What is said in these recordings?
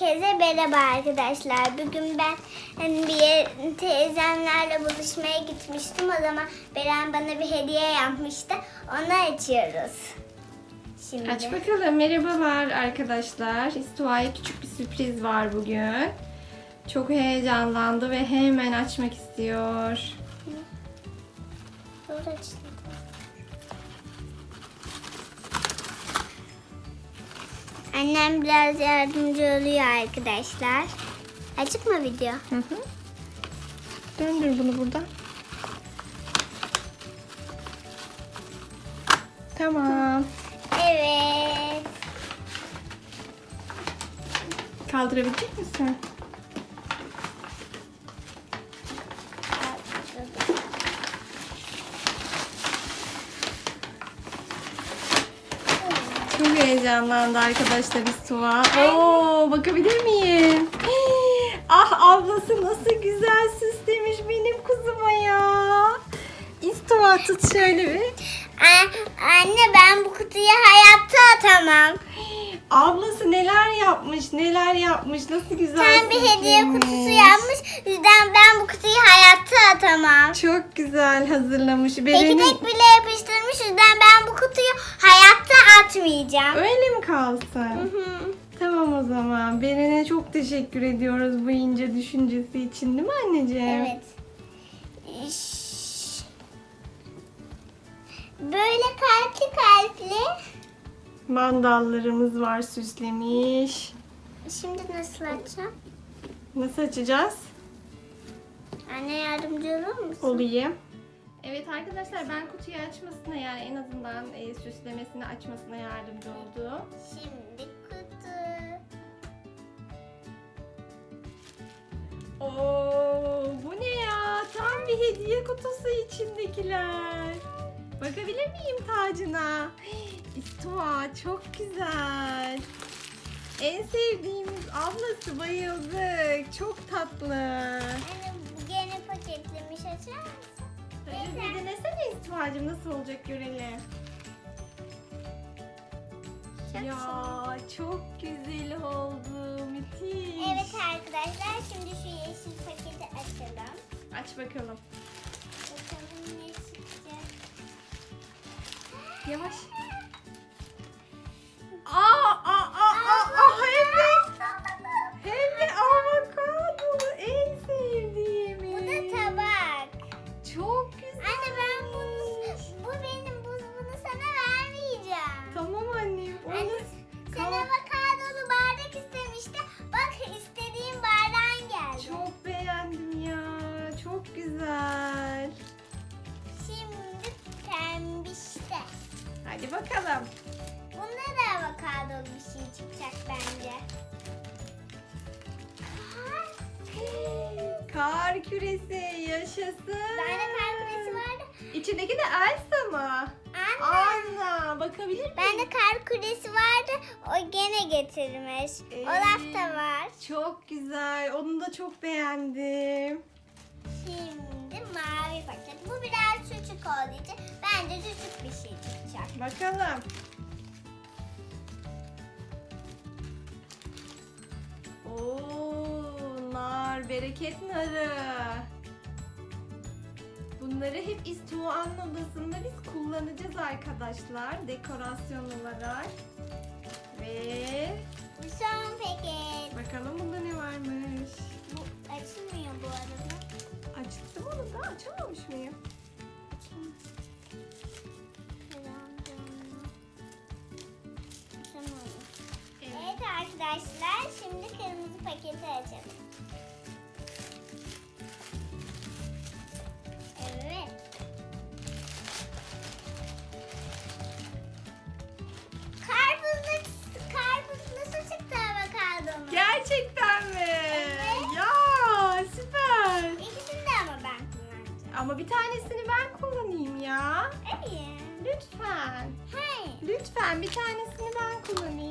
Herkese merhaba arkadaşlar. Bugün ben hani, bir yer- teyzemlerle buluşmaya gitmiştim. O zaman Beren bana bir hediye yapmıştı. Onu açıyoruz. Şimdi. Aç bakalım. Merhabalar arkadaşlar. İstua'ya küçük bir sürpriz var bugün. Çok heyecanlandı ve hemen açmak istiyor. Dur açtım. Annem biraz yardımcı oluyor arkadaşlar. Açık mı video? Hı hı. Döndür bunu buradan. Tamam. Evet. Kaldırabilecek misin? Çok heyecanlandı arkadaşlar İstua. Oo, bakabilir miyim? Ah ablası nasıl güzel süslemiş benim kuzuma ya. İstua tut şöyle bir. Anne ben bu kutuyu hayatta atamam. Ablası neler yapmış, neler yapmış, nasıl güzel Sen bir hediye süslemiş. kutusu yapmış. Yüzden ben bu kutuyu atamam. Çok güzel hazırlamış. Beren'in... tek bile yapıştırmış. Yüzden ben bu kutuyu hayatta atmayacağım. Öyle mi kalsın? Hı hı. Tamam o zaman. Beren'e çok teşekkür ediyoruz bu ince düşüncesi için değil mi anneciğim? Evet. Böyle kalpli kalpli. Mandallarımız var süslemiş. Şimdi nasıl açacağım? Nasıl açacağız? Anne yardımcı olur musun? Olayım. Evet arkadaşlar ben kutuyu açmasına yani en azından e, süslemesini açmasına yardımcı oldum. Şimdi kutu. Oo, bu ne ya? Tam bir hediye kutusu içindekiler. Bakabilir miyim tacına? İstua çok güzel. En sevdiğimiz ablası bayıldık. Çok tatlı. Anne paketlemiş açar mısın? Hadi bir denesene İstua'cığım nasıl olacak görelim. Çok Ya çok güzel oldu. Müthiş. Evet arkadaşlar şimdi şu yeşil paketi açalım. Aç bakalım. Bakalım ne çıkacak. Yavaş. Güzel. Şimdi pembişte. Hadi bakalım. Bunda da avokadolu bir şey çıkacak bence. Kar küresi yaşasın. Bende kar küresi vardı. İçindeki de Elsa mı? Anne. Anna bakabilir miyim? Bende kar küresi vardı. O gene getirmiş. Ee, Olaf da var. Çok güzel. Onu da çok beğendim. Küçük bir şey çıkacak. Bakalım. Oo, nar, bereket narı. Bunları hep İstuğan'ın odasında biz kullanacağız arkadaşlar. Dekorasyon olarak. Ve Bu son paket. bakalım bunda ne varmış. Bu açılmıyor bu arada. Arkadaşlar şimdi kırmızı paketi açalım. Evet. Karpuzlu, karpuz nasıl çıktı avokadomu? Gerçekten mi? Evet. Ya süper. İkisini de ama ben kullanacağım. Ama bir tanesini ben kullanayım ya. İyi. Lütfen. Hayır. Lütfen bir tanesini ben kullanayım.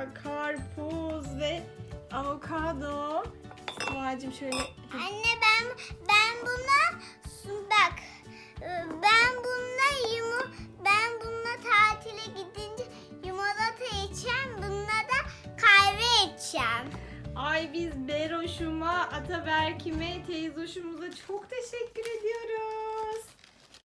var. Karpuz ve avokado. İsmail'cim şöyle... Anne ben ben buna bak ben bununla yumu ben bununla tatile gidince yumurta içeceğim. Bununla da kahve içeceğim. Ay biz Beroş'uma, Ataberk'ime, teyzoşumuza çok teşekkür ediyoruz.